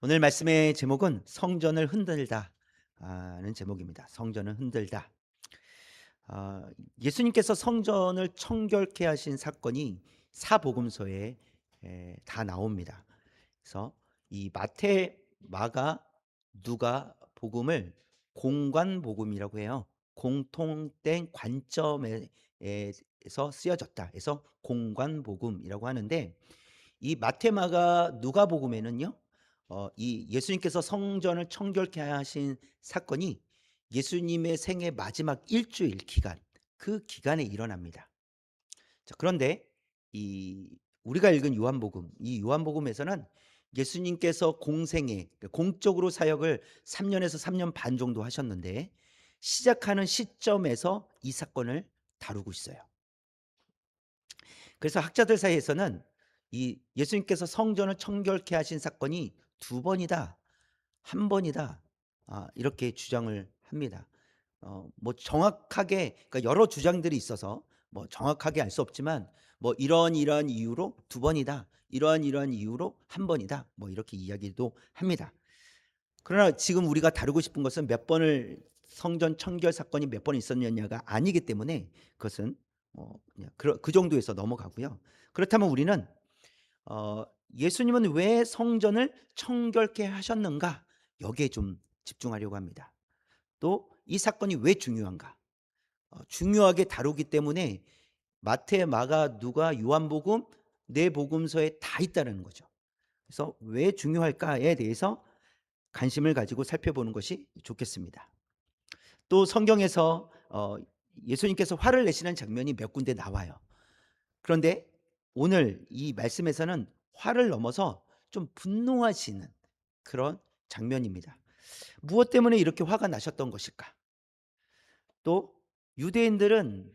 오늘 말씀의 제목은 성전을 흔들다는 제목입니다. 성전을 흔들다. 아, 예수님께서 성전을 청결케 하신 사건이 사복음서에 에, 다 나옵니다. 그래서 이 마태, 마가, 누가 복음을 공관 복음이라고 해요. 공통된 관점에 서 쓰여졌다. 그래서 공관 복음이라고 하는데 이 마태, 마가, 누가 복음에는요. 어, 이 예수님께서 성전을 청결케 하신 사건이 예수님의 생애 마지막 일주일 기간 그 기간에 일어납니다. 자, 그런데 이 우리가 읽은 요한복음 이 요한복음에서는 예수님께서 공생에 공적으로 사역을 3년에서 3년 반 정도 하셨는데 시작하는 시점에서 이 사건을 다루고 있어요. 그래서 학자들 사이에서는 이 예수님께서 성전을 청결케 하신 사건이 두 번이다, 한 번이다, 아, 이렇게 주장을 합니다. 어, 뭐 정확하게 그러니까 여러 주장들이 있어서 뭐 정확하게 알 수 없지만 뭐 이런 이런 이유로 두 번이다, 이러한 이러한 이유로 한 번이다, 뭐 이렇게 이야기도 합니다. 그러나 지금 우리가 다루고 싶은 것은 몇 번을 성전 청결 사건이 몇 번 있었느냐가 아니기 때문에 그것은 뭐 그냥 그, 그 정도에서 넘어가고요. 그렇다면 우리는 어, 예수님은 왜 성전을 청결케 하셨는가 여기에 좀 집중하려고 합니다. 또 이 사건이 왜 중요한가? 어, 중요하게 다루기 때문에 마태, 마가, 누가, 요한복음 네 복음서에 다 있다는 거죠. 그래서 왜 중요할까에 대해서 관심을 가지고 살펴보는 것이 좋겠습니다. 또 성경에서 어, 예수님께서 화를 내시는 장면이 몇 군데 나와요. 그런데 오늘 이 말씀에서는 화를 넘어서 좀 분노하시는 그런 장면입니다. 무엇 때문에 이렇게 화가 나셨던 것일까? 또 유대인들은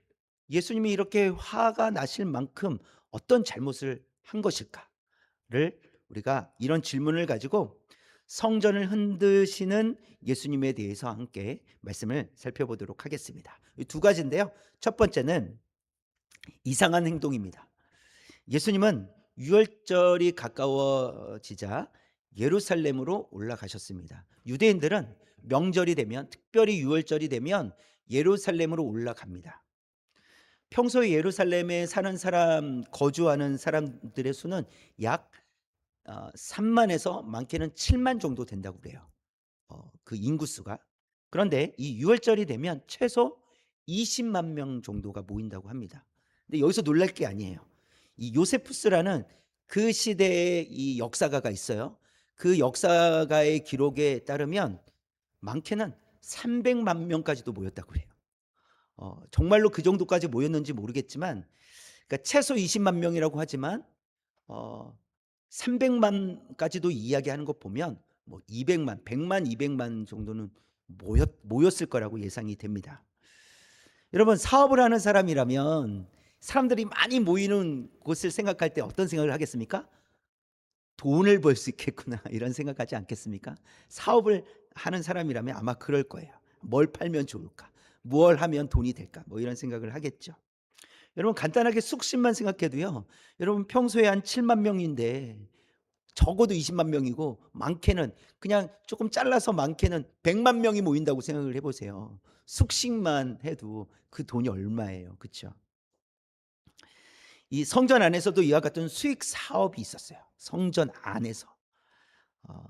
예수님이 이렇게 화가 나실 만큼 어떤 잘못을 한 것일까를 우리가 이런 질문을 가지고 성전을 흔드시는 예수님에 대해서 함께 말씀을 살펴보도록 하겠습니다. 두 가지인데요. 첫 번째는 이상한 행동입니다. 예수님은 유월절이 가까워지자 예루살렘으로 올라가셨습니다. 유대인들은 명절이 되면 특별히 유월절이 되면 예루살렘으로 올라갑니다. 평소에 예루살렘에 사는 사람 거주하는 사람들의 수는 약 3만에서 어, 많게는 7만 정도 된다고 그래요. 어, 그 인구수가. 그런데 이 유월절이 되면 최소 20만 명 정도가 모인다고 합니다. 근데 여기서 놀랄 게 아니에요. 이 요세푸스라는 그 시대의 이 역사가가 있어요. 그 역사가의 기록에 따르면 많게는 300만 명까지도 모였다고 그래요. 어, 정말로 그 정도까지 모였는지 모르겠지만, 그러니까 최소 20만 명이라고 하지만 어, 300만까지도 이야기하는 것 보면 뭐 200만, 100만, 200만 정도는 모였, 모였을 거라고 예상이 됩니다. 여러분 사업을 하는 사람이라면 사람들이 많이 모이는 곳을 생각할 때 어떤 생각을 하겠습니까? 돈을 벌 수 있겠구나 이런 생각하지 않겠습니까? 사업을 하는 사람이라면 아마 그럴 거예요. 뭘 팔면 좋을까? 무엇 하면 돈이 될까? 뭐 이런 생각을 하겠죠. 여러분 간단하게 숙심만 생각해도요. 여러분 평소에 한 7만 명인데 적어도 20만 명이고 많게는 그냥 조금 잘라서 많게는 100만 명이 모인다고 생각을 해보세요. 숙식만 해도 그 돈이 얼마예요, 그렇죠? 이 성전 안에서도 이와 같은 수익 사업이 있었어요. 성전 안에서. 어,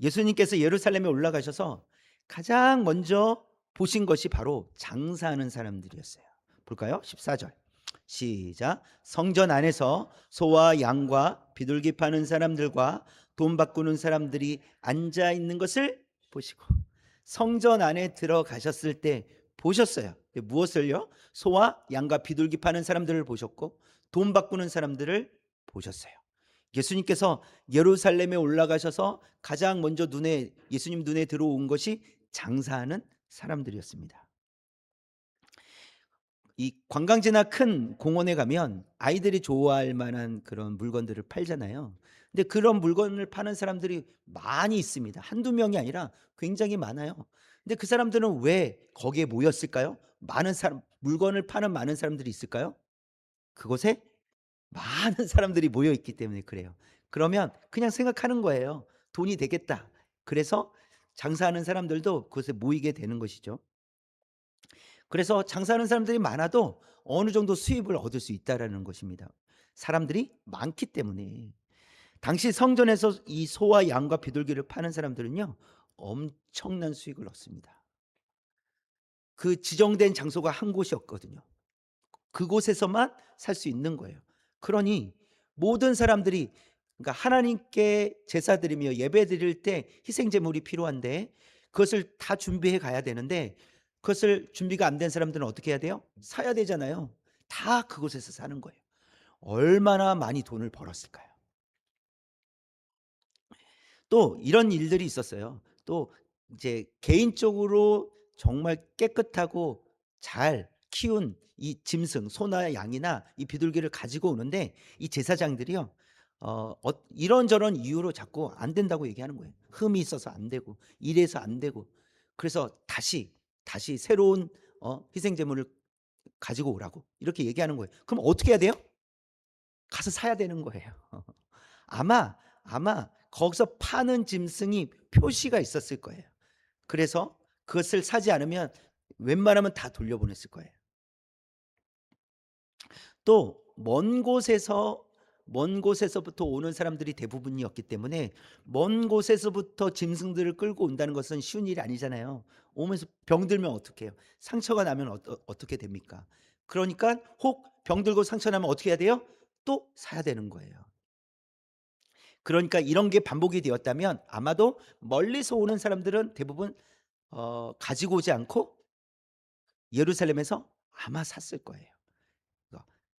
예수님께서 예루살렘에 올라가셔서 가장 먼저 보신 것이 바로 장사하는 사람들이었어요. 볼까요? 14절. 시작. 성전 안에서 소와 양과 비둘기 파는 사람들과 돈 바꾸는 사람들이 앉아 있는 것을 보시고 성전 안에 들어가셨을 때 보셨어요. 무엇을요? 소와 양과 비둘기 파는 사람들을 보셨고 돈 바꾸는 사람들을 보셨어요. 예수님께서 예루살렘에 올라가셔서 가장 먼저 눈에 예수님 눈에 들어온 것이 장사하는 사람들이었습니다. 이 관광지나 큰 공원에 가면 아이들이 좋아할 만한 그런 물건들을 팔잖아요. 근데 그런 물건을 파는 사람들이 많이 있습니다. 한두 명이 아니라 굉장히 많아요. 근데 그 사람들은 왜 거기에 모였을까요? 많은 사람 물건을 파는 많은 사람들이 있을까요? 그곳에 많은 사람들이 모여 있기 때문에 그래요. 그러면 그냥 생각하는 거예요. '돈이 되겠다.' 그래서 장사하는 사람들도 그곳에 모이게 되는 것이죠. 그래서 장사하는 사람들이 많아도 어느 정도 수입을 얻을 수 있다라는 것입니다. 사람들이 많기 때문에. 당시 성전에서 이 소와 양과 비둘기를 파는 사람들은요. 엄청난 수익을 얻습니다. 그 지정된 장소가 한 곳이었거든요. 그곳에서만 살 수 있는 거예요. 그러니 모든 사람들이 그러니까 하나님께 제사 드리며 예배 드릴 때 희생 제물이 필요한데 그것을 다 준비해 가야 되는데 그것을 준비가 안 된 사람들은 어떻게 해야 돼요? 사야 되잖아요. 다 그곳에서 사는 거예요. 얼마나 많이 돈을 벌었을까요? 또 이런 일들이 있었어요. 또 이제 개인적으로 정말 깨끗하고 잘 키운 이 짐승, 소나 양이나 이 비둘기를 가지고 오는데 이 제사장들이요. 어, 어 이런저런 이유로 자꾸 안 된다고 얘기하는 거예요. 흠이 있어서 안 되고 이래서 안 되고. 그래서 다시 다시 새로운 어, 희생 제물을 가지고 오라고 이렇게 얘기하는 거예요. 그럼 어떻게 해야 돼요? 가서 사야 되는 거예요. 아마 아마 거기서 파는 짐승이 표시가 있었을 거예요. 그래서 그것을 사지 않으면 웬만하면 다 돌려보냈을 거예요. 또 먼 곳에서 먼 곳에서부터 오는 사람들이 대부분이었기 때문에 먼 곳에서부터 짐승들을 끌고 온다는 것은 쉬운 일이 아니잖아요. 오면서 병들면 어떡해요? 상처가 나면 어, 어떻게 됩니까? 그러니까 혹 병들고 상처 나면 어떻게 해야 돼요? 또 사야 되는 거예요. 그러니까 이런 게 반복이 되었다면 아마도 멀리서 오는 사람들은 대부분 어, 가지고 오지 않고 예루살렘에서 아마 샀을 거예요.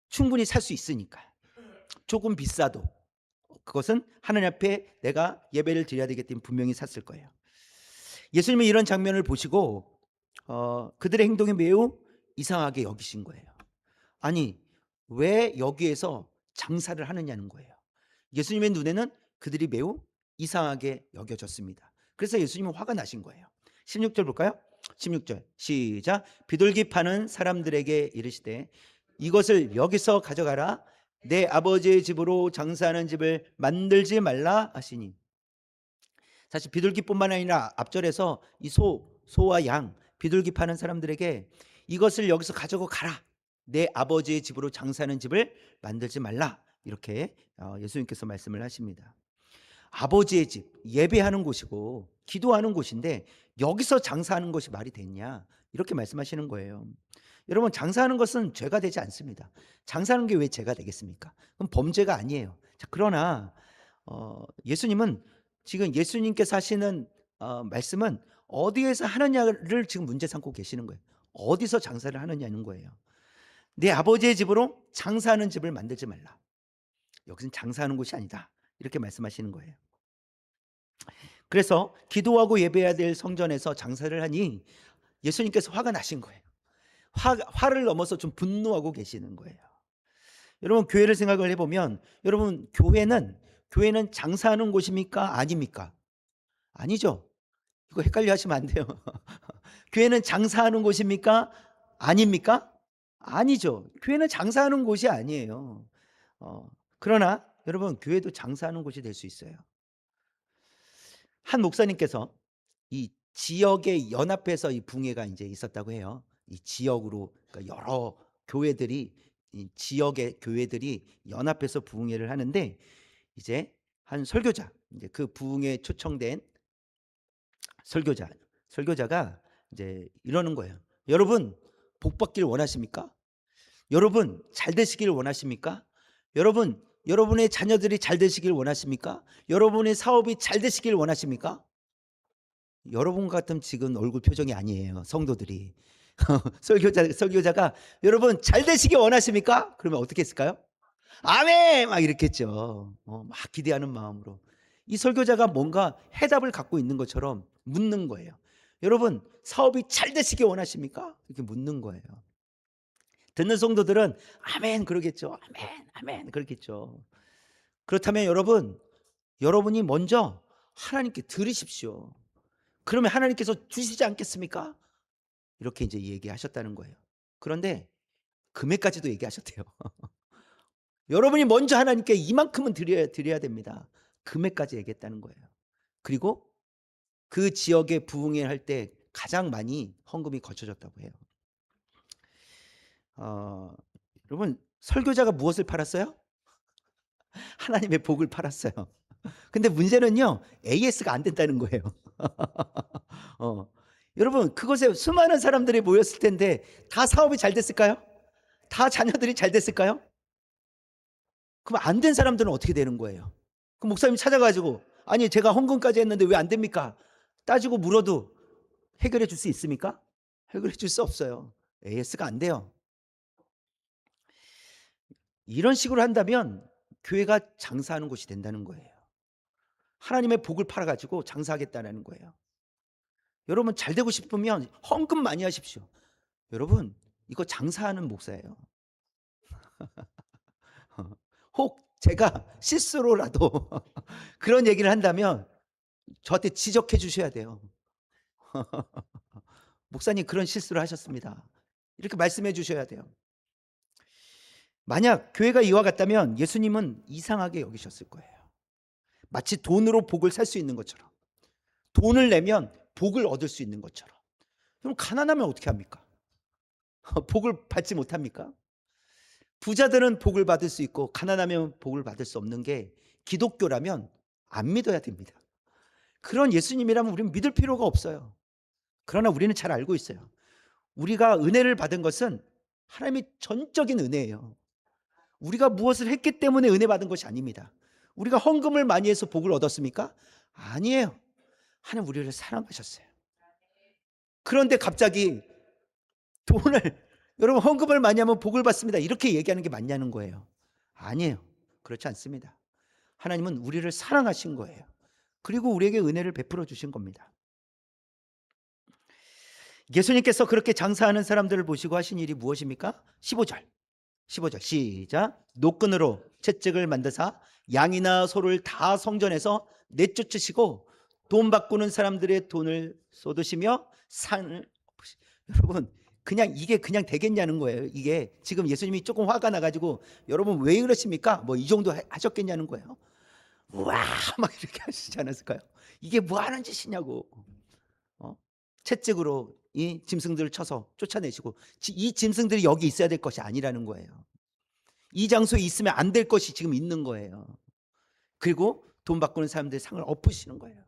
충분히 살 수 있으니까. 조금 비싸도 그것은 하나님 앞에 내가 예배를 드려야 되기 때문에 분명히 샀을 거예요. 예수님이 이런 장면을 보시고 어, 그들의 행동이 매우 이상하게 여기신 거예요. 아니 왜 여기에서 장사를 하느냐는 거예요. 예수님의 눈에는 그들이 매우 이상하게 여겨졌습니다. 그래서 예수님은 화가 나신 거예요. 16절 볼까요? 16절 시작 비둘기 파는 사람들에게 이르시되 이것을 여기서 가져가라 내 아버지의 집으로 장사하는 집을 만들지 말라 하시니 사실 비둘기뿐만 아니라 앞절에서 이 소, 소와 양, 비둘기 파는 사람들에게 이것을 여기서 가져고 가라. 내 아버지의 집으로 장사하는 집을 만들지 말라. 이렇게 어, 예수님께서 말씀을 하십니다. 아버지의 집, 예배하는 곳이고 기도하는 곳인데 여기서 장사하는 것이 말이 됐냐? 이렇게 말씀하시는 거예요. 여러분 장사하는 것은 죄가 되지 않습니다. 장사하는 게 왜 죄가 되겠습니까? 그럼 범죄가 아니에요. 자, 그러나 어, 예수님은 지금 예수님께서 하시는 어, 말씀은 어디에서 하느냐를 지금 문제 삼고 계시는 거예요. 어디서 장사를 하느냐는 거예요. 내 아버지의 집으로 장사하는 집을 만들지 말라. 여기는 장사하는 곳이 아니다. 이렇게 말씀하시는 거예요. 그래서 기도하고 예배해야 될 성전에서 장사를 하니 예수님께서 화가 나신 거예요. 화, 화를 넘어서 좀 분노하고 계시는 거예요. 여러분 교회를 생각을 해보면 여러분 교회는 교회는 장사하는 곳입니까? 아닙니까? 아니죠. 이거 헷갈려 하시면 안 돼요. 교회는 장사하는 곳입니까? 아닙니까? 아니죠. 교회는 장사하는 곳이 아니에요. 어, 그러나 여러분 교회도 장사하는 곳이 될 수 있어요. 한 목사님께서 이 지역의 연합해서 이 붕해가 이제 있었다고 해요. 이 지역으로 그러니까 여러 교회들이 이 지역의 교회들이 연합해서 부흥회를 하는데 이제 한 설교자 이제 그 부흥에 초청된 설교자 설교자가 이제 이러는 거예요. 여러분 복 받길 원하십니까? 여러분 잘 되시길 원하십니까? 여러분 여러분의 자녀들이 잘 되시길 원하십니까? 여러분의 사업이 잘 되시길 원하십니까? 여러분 같은 지금 얼굴 표정이 아니에요. 성도들이. 설교자, 설교자가 여러분 잘 되시길 원하십니까? 그러면 어떻게 했을까요? 아멘! 막 이렇게 했죠. 어, 막 기대하는 마음으로. 이 설교자가 뭔가 해답을 갖고 있는 것처럼 묻는 거예요. 여러분, 사업이 잘 되시길 원하십니까? 이렇게 묻는 거예요. 듣는 성도들은 아멘 그러겠죠. 아멘, 아멘 그렇겠죠. 그렇다면 여러분, 여러분이 먼저 하나님께 들으십시오. 그러면 하나님께서 주시지 않겠습니까? 이렇게 이제 얘기하셨다는 거예요. 그런데 금액까지도 얘기하셨대요. 여러분이 먼저 하나님께 이만큼은 드려야, 드려야 됩니다. 금액까지 얘기했다는 거예요. 그리고 그 지역에 부흥회 할 때 가장 많이 헌금이 거쳐졌다고 해요. 어, 여러분 설교자가 무엇을 팔았어요? 하나님의 복을 팔았어요. 근데 문제는요 AS가 안 된다는 거예요. 어, 여러분 그곳에 수많은 사람들이 모였을 텐데 다 사업이 잘 됐을까요? 다 자녀들이 잘 됐을까요? 그럼 안 된 사람들은 어떻게 되는 거예요? 그 목사님 찾아가지고 아니 제가 헌금까지 했는데 왜 안 됩니까? 따지고 물어도 해결해 줄 수 있습니까? 해결해 줄 수 없어요. AS가 안 돼요. 이런 식으로 한다면 교회가 장사하는 곳이 된다는 거예요. 하나님의 복을 팔아가지고 장사하겠다는 거예요. 여러분 잘 되고 싶으면 헌금 많이 하십시오. 여러분 이거 장사하는 목사예요. 혹 제가 실수로라도 그런 얘기를 한다면 저한테 지적해 주셔야 돼요. 목사님 그런 실수를 하셨습니다. 이렇게 말씀해 주셔야 돼요. 만약 교회가 이와 같다면 예수님은 이상하게 여기셨을 거예요. 마치 돈으로 복을 살 수 있는 것처럼. 돈을 내면 복을 얻을 수 있는 것처럼. 그럼 가난하면 어떻게 합니까? 복을 받지 못합니까? 부자들은 복을 받을 수 있고 가난하면 복을 받을 수 없는 게 기독교라면 안 믿어야 됩니다. 그런 예수님이라면 우리는 믿을 필요가 없어요. 그러나 우리는 잘 알고 있어요. 우리가 은혜를 받은 것은 하나님의 전적인 은혜예요. 우리가 무엇을 했기 때문에 은혜 받은 것이 아닙니다. 우리가 헌금을 많이 해서 복을 얻었습니까? 아니에요. 하나님 우리를 사랑하셨어요. 그런데 갑자기 돈을 여러분 헌금을 많이 하면 복을 받습니다. 이렇게 얘기하는 게 맞냐는 거예요. 아니에요. 그렇지 않습니다. 하나님은 우리를 사랑하신 거예요. 그리고 우리에게 은혜를 베풀어 주신 겁니다. 예수님께서 그렇게 장사하는 사람들을 보시고 하신 일이 무엇입니까? 15절. 15절 시작. 노끈으로 채찍을 만드사 양이나 소를 다 성전에서 내쫓으시고 돈 바꾸는 사람들의 돈을 쏟으시며 산을 여러분 그냥 이게 그냥 되겠냐는 거예요. 이게 지금 예수님이 조금 화가 나가지고 여러분 왜 그러십니까? 뭐 이 정도 하셨겠냐는 거예요. 와 막 이렇게 하시지 않았을까요? 이게 뭐 하는 짓이냐고. 어? 채찍으로 이 짐승들을 쳐서 쫓아내시고 이 짐승들이 여기 있어야 될 것이 아니라는 거예요. 이 장소에 있으면 안 될 것이 지금 있는 거예요. 그리고 돈 바꾸는 사람들의 상을 엎으시는 거예요.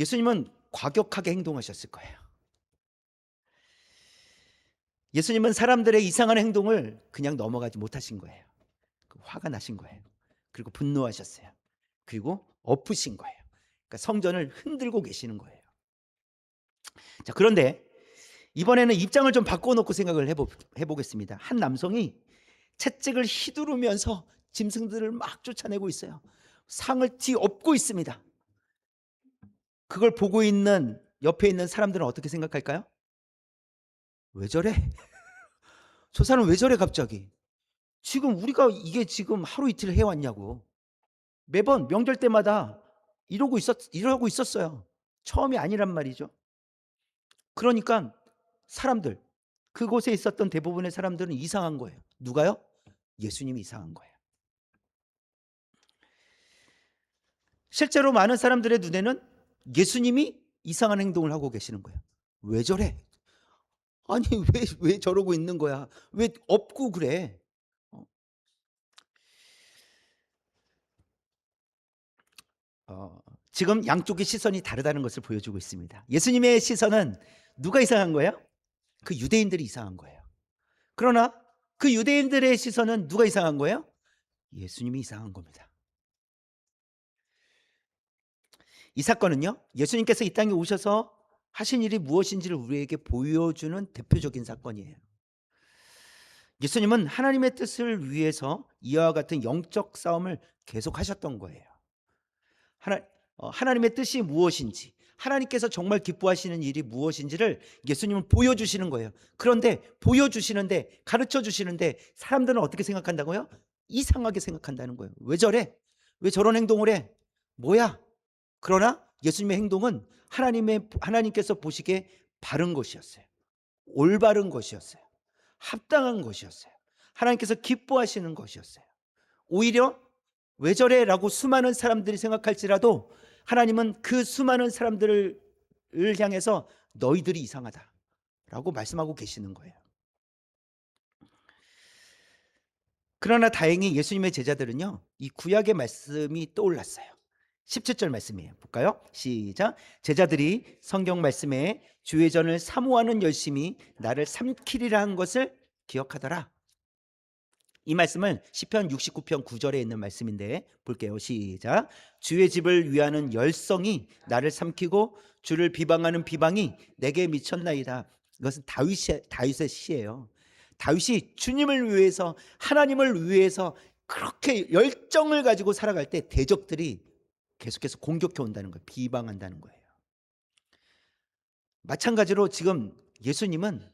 예수님은 과격하게 행동하셨을 거예요. 예수님은 사람들의 이상한 행동을 그냥 넘어가지 못하신 거예요. 그 화가 나신 거예요. 그리고 분노하셨어요. 그리고 엎으신 거예요. 그러니까 성전을 흔들고 계시는 거예요. 자, 그런데 이번에는 입장을 좀 바꿔놓고 생각을 해보, 해보겠습니다. 한 남성이 채찍을 휘두르면서 짐승들을 막 쫓아내고 있어요. 상을 뒤엎고 있습니다. 그걸 보고 있는 옆에 있는 사람들은 어떻게 생각할까요? 왜 저래? 저 사람 왜 저래 갑자기? 지금 우리가 이게 지금 하루 이틀 해왔냐고. 매번 명절 때마다 이러고 있었, 이러고 있었어요. 처음이 아니란 말이죠. 그러니까 사람들, 그곳에 있었던 대부분의 사람들은 이상한 거예요. 누가요? 예수님이 이상한 거예요. 실제로 많은 사람들의 눈에는 예수님이 이상한 행동을 하고 계시는 거예요. 왜 저래? 아니 왜 왜 저러고 있는 거야? 왜 없고 그래? 어. 어, 지금 양쪽의 시선이 다르다는 것을 보여주고 있습니다. 예수님의 시선은 누가 이상한 거예요? 그 유대인들이 이상한 거예요. 그러나 그 유대인들의 시선은 누가 이상한 거예요? 예수님이 이상한 겁니다. 이 사건은요, 예수님께서 이 땅에 오셔서 하신 일이 무엇인지를 우리에게 보여주는 대표적인 사건이에요. 예수님은 하나님의 뜻을 위해서 이와 같은 영적 싸움을 계속 하셨던 거예요. 하나, 어, 하나님의 뜻이 무엇인지, 하나님께서 정말 기뻐하시는 일이 무엇인지를 예수님은 보여주시는 거예요. 그런데 보여주시는데, 가르쳐 주시는데, 사람들은 어떻게 생각한다고요? 이상하게 생각한다는 거예요. 왜 저래? 왜 저런 행동을 해? 뭐야? 그러나 예수님의 행동은 하나님의 하나님께서 보시기에 바른 것이었어요. 올바른 것이었어요. 합당한 것이었어요. 하나님께서 기뻐하시는 것이었어요. 오히려 왜 저래라고 수많은 사람들이 생각할지라도 하나님은 그 수많은 사람들을 향해서 너희들이 이상하다라고 말씀하고 계시는 거예요. 그러나 다행히 예수님의 제자들은요, 이 구약의 말씀이 떠올랐어요. 17절 말씀이에요. 볼까요? 시작. 제자들이 성경 말씀에 주의 전을 사모하는 열심히 나를 삼키리라 한 것을 기억하더라. 이 말씀은 시편 69편 9절에 있는 말씀인데 볼게요. 시작. 주의 집을 위하는 열성이 나를 삼키고 주를 비방하는 비방이 내게 미쳤나이다. 이것은 다윗의 다윗의 시예요. 다윗이 주님을 위해서 하나님을 위해서 그렇게 열정을 가지고 살아갈 때 대적들이 계속해서 공격해 온다는 거예요. 비방한다는 거예요. 마찬가지로 지금 예수님은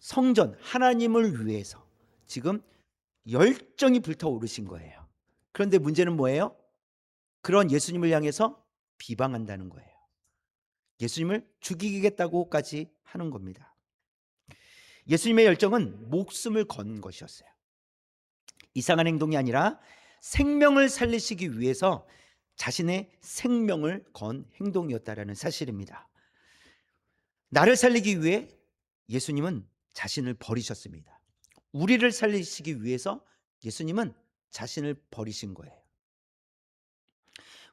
성전 하나님을 위해서 지금 열정이 불타오르신 거예요. 그런데 문제는 뭐예요? 그런 예수님을 향해서 비방한다는 거예요. 예수님을 죽이겠다고까지 하는 겁니다. 예수님의 열정은 목숨을 건 것이었어요. 이상한 행동이 아니라 생명을 살리시기 위해서 자신의 생명을 건 행동이었다라는 사실입니다. 나를 살리기 위해 예수님은 자신을 버리셨습니다. 우리를 살리시기 위해서 예수님은 자신을 버리신 거예요.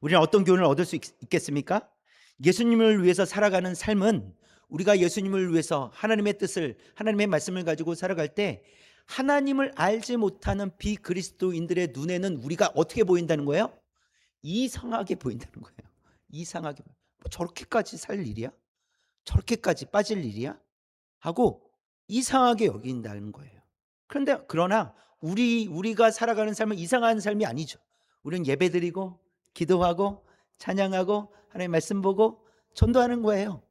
우리는 어떤 교훈을 얻을 수 있, 겠습니까 예수님을 위해서 살아가는 삶은 우리가 예수님을 위해서 하나님의 뜻을 하나님의 말씀을 가지고 살아갈 때 하나님을 알지 못하는 비그리스도인들의 눈에는 우리가 어떻게 보인다는 거예요? 이상하게 보인다는 거예요. 이상하게 뭐 저렇게까지 살 일이야? 저렇게까지 빠질 일이야? 하고 이상하게 여긴다는 거예요. 그런데 그러나 우리 우리가 살아가는 삶은 이상한 삶이 아니죠. 우리는 예배드리고 기도하고 찬양하고 하나님 말씀 보고 전도하는 거예요.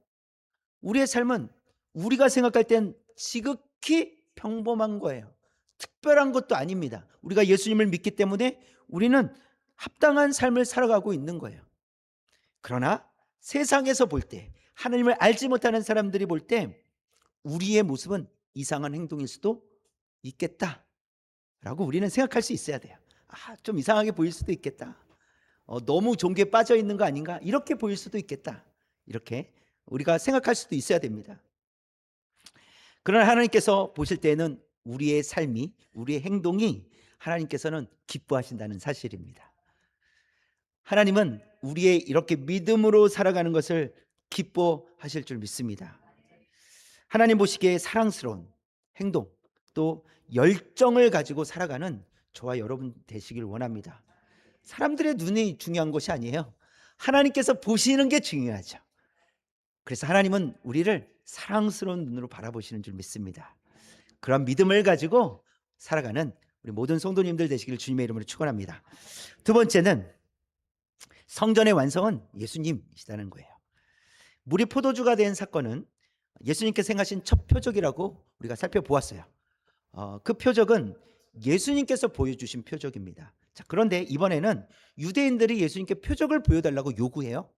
우리의 삶은 우리가 생각할 땐 지극히 평범한 거예요. 특별한 것도 아닙니다. 우리가 예수님을 믿기 때문에 우리는 합당한 삶을 살아가고 있는 거예요. 그러나 세상에서 볼 때, 하나님을 알지 못하는 사람들이 볼 때, 우리의 모습은 이상한 행동일 수도 있겠다. 라고 우리는 생각할 수 있어야 돼요. 아, 좀 이상하게 보일 수도 있겠다. 어, 너무 종교에 빠져 있는 거 아닌가? 이렇게 보일 수도 있겠다. 이렇게 우리가 생각할 수도 있어야 됩니다. 그러나 하나님께서 보실 때는 우리의 삶이, 우리의 행동이 하나님께서는 기뻐하신다는 사실입니다. 하나님은 우리의 이렇게 믿음으로 살아가는 것을 기뻐하실 줄 믿습니다. 하나님 보시기에 사랑스러운 행동 또 열정을 가지고 살아가는 저와 여러분 되시길 원합니다. 사람들의 눈이 중요한 것이 아니에요. 하나님께서 보시는 게 중요하죠. 그래서 하나님은 우리를 사랑스러운 눈으로 바라보시는 줄 믿습니다. 그런 믿음을 가지고 살아가는 우리 모든 성도님들 되시기를 주님의 이름으로 축원합니다. 두 번째는 성전의 완성은 예수님이시다는 거예요. 물이 포도주가 된 사건은 예수님께서 행하신 첫 표적이라고 우리가 살펴보았어요. 어, 그 표적은 예수님께서 보여주신 표적입니다. 자, 그런데 이번에는 유대인들이 예수님께 표적을 보여달라고 요구해요.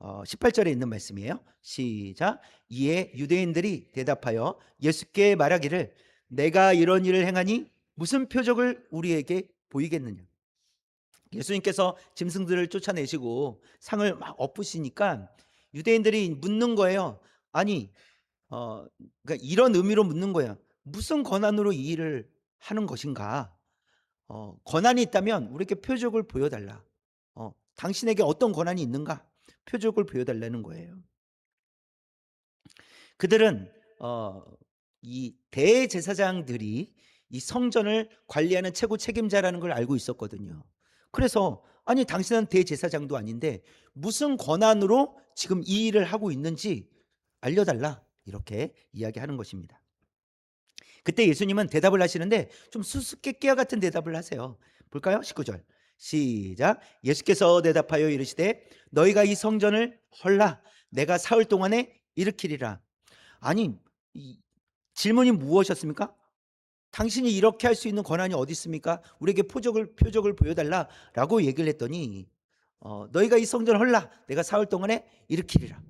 어, 18절에 있는 말씀이에요. 시작. 이에 유대인들이 대답하여 예수께 말하기를 내가 이런 일을 행하니 무슨 표적을 우리에게 보이겠느냐. 예수님께서 짐승들을 쫓아내시고 상을 막 엎으시니까 유대인들이 묻는 거예요. 아니, 어, 그러니까 이런 의미로 묻는 거예요. 무슨 권한으로 이 일을 하는 것인가? 어, 권한이 있다면 우리에게 표적을 보여달라. 어, 당신에게 어떤 권한이 있는가? 표적을 보여달라는 거예요. 그들은 어, 이 대제사장들이 이 성전을 관리하는 최고 책임자라는 걸 알고 있었거든요. 그래서 아니 당신은 대제사장도 아닌데 무슨 권한으로 지금 이 일을 하고 있는지 알려달라 이렇게 이야기하는 것입니다. 그때 예수님은 대답을 하시는데 좀 수수께끼와 같은 대답을 하세요. 볼까요? 19절. 시작. 예수께서 대답하여 이르시되 너희가 이 성전을 헐라 내가 사흘 동안에 일으키리라. 아니 질문이 무엇이었습니까? 당신이 이렇게 할 수 있는 권한이 어디 있습니까? 우리에게 표적을 표적을 보여달라라고 얘기를 했더니 어, 너희가 이 성전을 헐라 내가 사흘 동안에 일으키리라.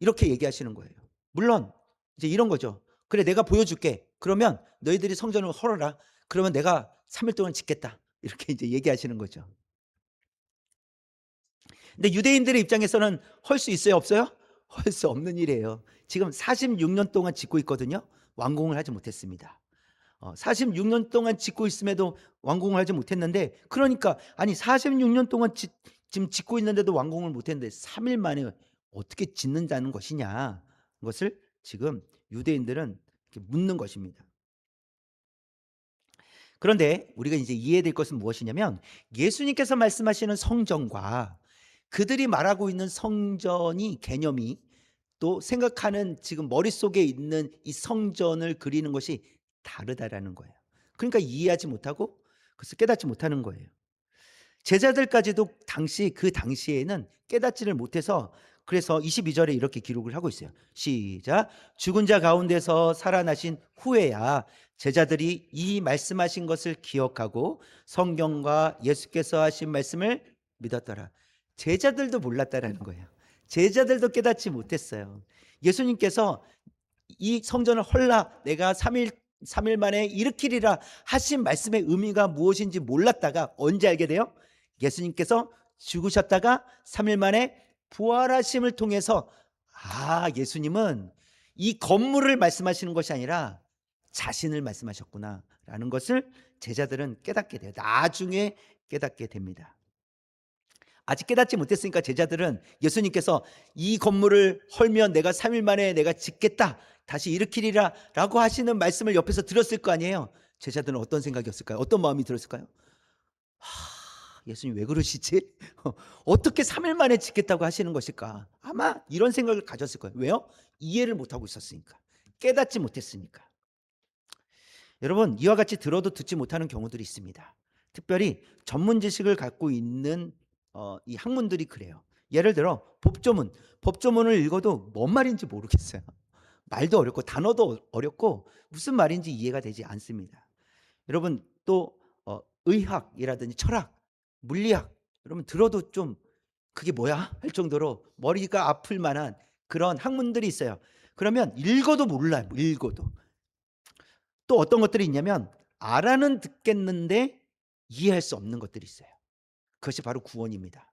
이렇게 얘기하시는 거예요. 물론 이제 이런 거죠. 그래 내가 보여줄게. 그러면 너희들이 성전을 헐어라. 그러면 내가 3일 동안 짓겠다. 이렇게 이제 얘기하시는 거죠. 근데 유대인들의 입장에서는 헐 수 있어요, 없어요? 헐 수 없는 일이에요. 지금 46년 동안 짓고 있거든요. 완공을 하지 못했습니다. 어, 46년 동안 짓고 있음에도 완공을 하지 못했는데 그러니까 아니 46년 동안 짓, 지금 짓고 있는데도 완공을 못했는데 3일 만에 어떻게 짓는다는 것이냐 것을 지금 유대인들은 묻는 것입니다. 그런데 우리가 이제 이해될 것은 무엇이냐면 예수님께서 말씀하시는 성전과 그들이 말하고 있는 성전이 개념이 또 생각하는 지금 머릿속에 있는 이 성전을 그리는 것이 다르다라는 거예요. 그러니까 이해하지 못하고 그래서 깨닫지 못하는 거예요. 제자들까지도 당시 그 당시에는 깨닫지를 못해서 그래서 22절에 이렇게 기록을 하고 있어요. 시작. 죽은 자 가운데서 살아나신 후에야 제자들이 이 말씀하신 것을 기억하고 성경과 예수께서 하신 말씀을 믿었더라. 제자들도 몰랐다라는 거예요. 제자들도 깨닫지 못했어요. 예수님께서 이 성전을 헐라 내가 3일 3일 만에 일으키리라 하신 말씀의 의미가 무엇인지 몰랐다가 언제 알게 돼요? 예수님께서 죽으셨다가 3일 만에 부활하심을 통해서 아, 예수님은 이 건물을 말씀하시는 것이 아니라 자신을 말씀하셨구나라는 것을 제자들은 깨닫게 돼요. 나중에 깨닫게 됩니다. 아직 깨닫지 못했으니까 제자들은 예수님께서 이 건물을 헐면 내가 3일 만에 내가 짓겠다. 다시 일으키리라 라고 하시는 말씀을 옆에서 들었을 거 아니에요. 제자들은 어떤 생각이었을까요? 어떤 마음이 들었을까요? 하, 예수님 왜 그러시지? 어떻게 3일 만에 짓겠다고 하시는 것일까? 아마 이런 생각을 가졌을 거예요. 왜요? 이해를 못하고 있었으니까. 깨닫지 못했으니까. 여러분, 이와 같이 들어도 듣지 못하는 경우들이 있습니다. 특별히 전문 지식을 갖고 있는 어, 이 학문들이 그래요. 예를 들어 법조문, 법조문을 읽어도 뭔 말인지 모르겠어요. 말도 어렵고 단어도 어렵고 무슨 말인지 이해가 되지 않습니다. 여러분 또 어, 의학이라든지 철학, 물리학 여러분 들어도 좀 그게 뭐야 할 정도로 머리가 아플 만한 그런 학문들이 있어요. 그러면 읽어도 몰라요. 읽어도 또 어떤 것들이 있냐면 알아는 듣겠는데 이해할 수 없는 것들이 있어요. 그것이 바로 구원입니다.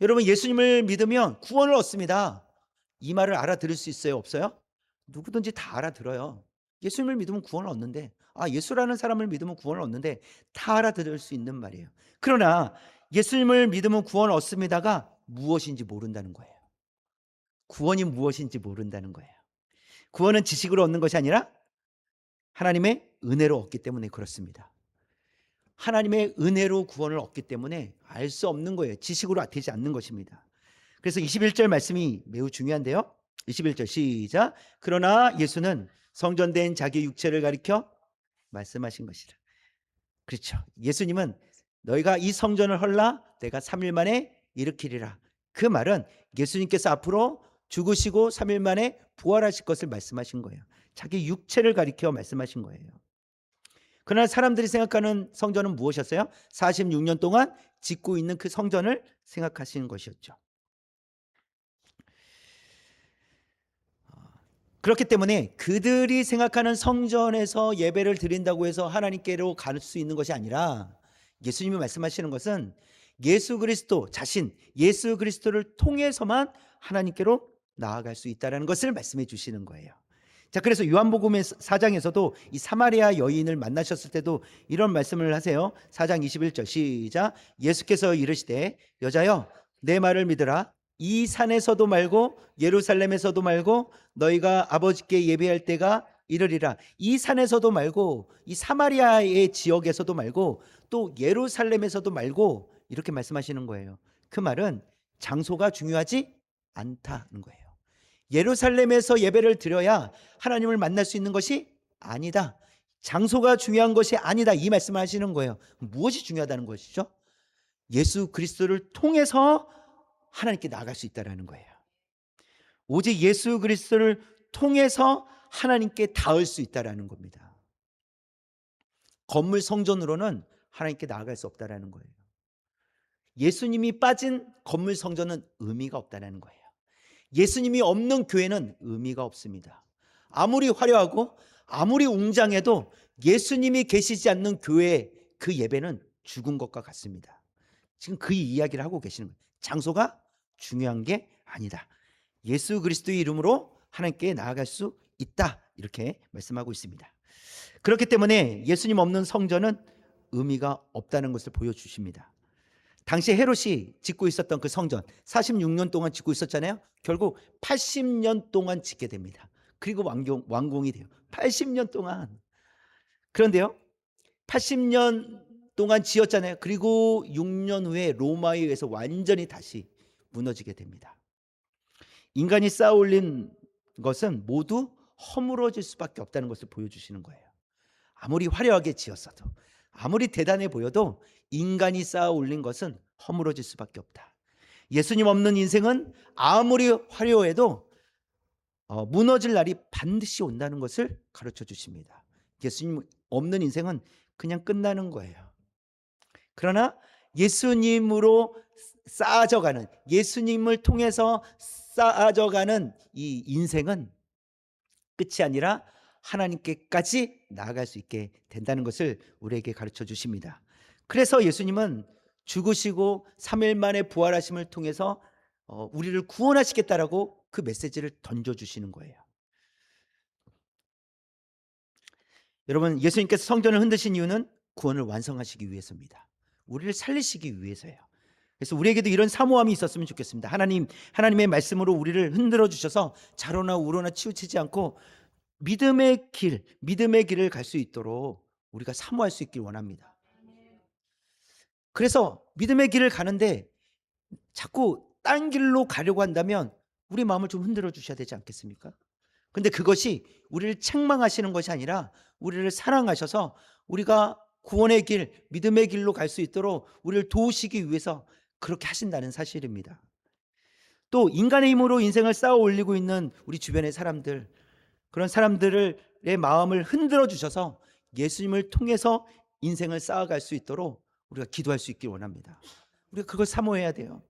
여러분 예수님을 믿으면 구원을 얻습니다. 이 말을 알아들을 수 있어요? 없어요? 누구든지 다 알아들어요. 예수님을 믿으면 구원을 얻는데 아 예수라는 사람을 믿으면 구원을 얻는데 다 알아들을 수 있는 말이에요. 그러나 예수님을 믿으면 구원을 얻습니다가 무엇인지 모른다는 거예요. 구원이 무엇인지 모른다는 거예요. 구원은 지식으로 얻는 것이 아니라 하나님의 은혜로 얻기 때문에 그렇습니다. 하나님의 은혜로 구원을 얻기 때문에 알 수 없는 거예요. 지식으로 되지 않는 것입니다. 그래서 21절 말씀이 매우 중요한데요. 21절 시작. 그러나 예수는 성전된 자기 육체를 가리켜 말씀하신 것이라. 그렇죠. 예수님은 너희가 이 성전을 헐라 내가 3일 만에 일으키리라. 그 말은 예수님께서 앞으로 죽으시고 3일 만에 부활하실 것을 말씀하신 거예요. 자기 육체를 가리켜 말씀하신 거예요. 그러나 사람들이 생각하는 성전은 무엇이었어요? 46년 동안 짓고 있는 그 성전을 생각하시는 것이었죠. 그렇기 때문에 그들이 생각하는 성전에서 예배를 드린다고 해서 하나님께로 갈 수 있는 것이 아니라 예수님이 말씀하시는 것은 예수 그리스도 자신, 예수 그리스도를 통해서만 하나님께로 나아갈 수 있다는 것을 말씀해 주시는 거예요. 자, 그래서 요한복음의 4장에서도 이 사마리아 여인을 만나셨을 때도 이런 말씀을 하세요. 4장 21절 시작. 예수께서 이르시되 여자여 내 말을 믿으라. 이 산에서도 말고 예루살렘에서도 말고 너희가 아버지께 예배할 때가 이르리라. 이 산에서도 말고 이 사마리아의 지역에서도 말고 또 예루살렘에서도 말고 이렇게 말씀하시는 거예요. 그 말은 장소가 중요하지 않다는 거예요. 예루살렘에서 예배를 드려야 하나님을 만날 수 있는 것이 아니다. 장소가 중요한 것이 아니다. 이 말씀을 하시는 거예요. 무엇이 중요하다는 것이죠? 예수 그리스도를 통해서 하나님께 나갈 수 있다라는 거예요. 오직 예수 그리스도를 통해서 하나님께 닿을 수 있다라는 겁니다. 건물 성전으로는 하나님께 나아갈 수 없다라는 거예요. 예수님이 빠진 건물 성전은 의미가 없다는 거예요. 예수님이 없는 교회는 의미가 없습니다. 아무리 화려하고 아무리 웅장해도 예수님이 계시지 않는 교회 그 예배는 죽은 것과 같습니다. 지금 그 이야기를 하고 계시는 거예요. 장소가 중요한 게 아니다. 예수 그리스도의 이름으로 하나님께 나아갈 수 있다. 이렇게 말씀하고 있습니다. 그렇기 때문에 예수님 없는 성전은 의미가 없다는 것을 보여주십니다. 당시 헤롯이 짓고 있었던 그 성전 46년 동안 짓고 있었잖아요. 결국 80년 동안 짓게 됩니다. 그리고 완공, 완공이 돼요. 80년 동안. 그런데요. 80년 동안 지었잖아요. 그리고 6년 후에 로마에 의해서 완전히 다시 무너지게 됩니다. 인간이 쌓아 올린 것은 모두 허물어질 수밖에 없다는 것을 보여주시는 거예요. 아무리 화려하게 지었어도 아무리 대단해 보여도 인간이 쌓아 올린 것은 허물어질 수밖에 없다. 예수님 없는 인생은 아무리 화려해도 어, 무너질 날이 반드시 온다는 것을 가르쳐 주십니다. 예수님 없는 인생은 그냥 끝나는 거예요. 그러나 예수님으로 쌓아져가는 예수님을 통해서 쌓아져가는 이 인생은 끝이 아니라 하나님께까지 나아갈 수 있게 된다는 것을 우리에게 가르쳐 주십니다. 그래서 예수님은 죽으시고 3일 만에 부활하심을 통해서 어, 우리를 구원하시겠다라고 그 메시지를 던져 주시는 거예요. 여러분, 예수님께서 성전을 흔드신 이유는 구원을 완성하시기 위해서입니다. 우리를 살리시기 위해서예요. 그래서 우리에게도 이런 사모함이 있었으면 좋겠습니다. 하나님, 하나님의 말씀으로 우리를 흔들어 주셔서 자로나 우로나 치우치지 않고 믿음의 길, 믿음의 길을 갈 수 있도록 우리가 사모할 수 있길 원합니다. 그래서 믿음의 길을 가는데 자꾸 딴 길로 가려고 한다면 우리 마음을 좀 흔들어 주셔야 되지 않겠습니까? 근데 그것이 우리를 책망하시는 것이 아니라 우리를 사랑하셔서 우리가 구원의 길, 믿음의 길로 갈 수 있도록 우리를 도우시기 위해서 그렇게 하신다는 사실입니다. 또 인간의 힘으로 인생을 쌓아 올리고 있는 우리 주변의 사람들, 그런 사람들의 마음을 흔들어 주셔서 예수님을 통해서 인생을 쌓아갈 수 있도록 우리가 기도할 수 있길 원합니다. 우리가 그걸 사모해야 돼요.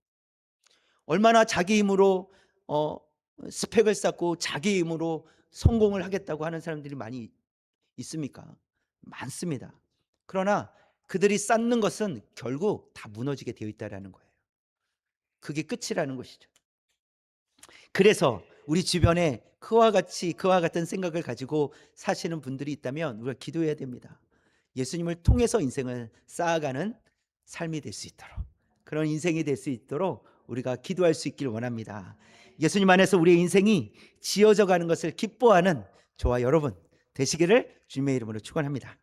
얼마나 자기 힘으로 어, 스펙을 쌓고 자기 힘으로 성공을 하겠다고 하는 사람들이 많이 있습니까? 많습니다. 그러나 그들이 쌓는 것은 결국 다 무너지게 되어 있다라는 거예요. 그게 끝이라는 것이죠. 그래서 우리 주변에 그와 같이 그와 같은 생각을 가지고 사시는 분들이 있다면 우리가 기도해야 됩니다. 예수님을 통해서 인생을 쌓아가는 삶이 될 수 있도록 그런 인생이 될 수 있도록 우리가 기도할 수 있길 원합니다. 예수님 안에서 우리의 인생이 지어져 가는 것을 기뻐하는 저와 여러분 되시기를 주님의 이름으로 축원합니다.